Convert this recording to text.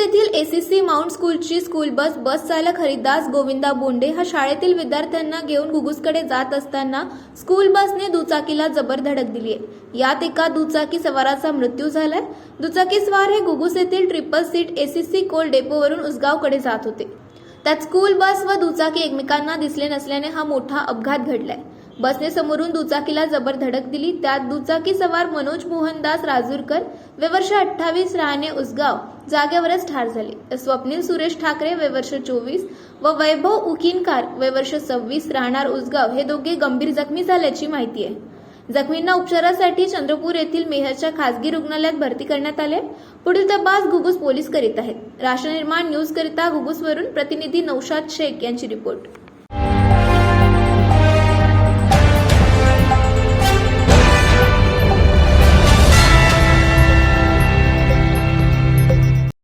ACC mount स्कूलची school bus bus चालक हरिदास गोविंदा बोंडे हा शाळेतील विद्यार्थ्यांना घेऊन घुगुसकडे जात असताना स्कूल बसने दुचाकीला जबर धडक दिली आहे यात एका दुचाकी सवाराचा मृत्यू झालाय. दुचाकी स्वार हे घुगुस येथील ट्रिपल सीट एसीसी कोल डेपोवरून उसगावकडे जात होते. त्यात स्कूल बस व दुचाकी एकमेकांना दिसले नसल्याने हा मोठा अपघात घडलाय. बसने समोरून दुचाकीला जबर धडक दिली. त्यात दुचाकी सवार मनोज मोहनदास राजूरकर वे वर्ष अठ्ठावीस राहणे उसगाव जागेवरच ठार झाले. स्वप्नील सुरेश ठाकरे वेवर्ष चोवीस व वैभव उकिनकार वेवर्ष सव्वीस राहणार उसगाव हे दोघे गंभीर जखमी झाल्याची माहिती आहे. जखमींना उपचारासाठी चंद्रपूर येथील मेहरच्या खासगी रुग्णालयात भरती करण्यात आले. पुढील तपास घुगुस पोलीस करीत आहेत. राष्ट्रनिर्माण न्यूज करिता घुगुसवरून प्रतिनिधी नौशाद शेख यांची रिपोर्ट.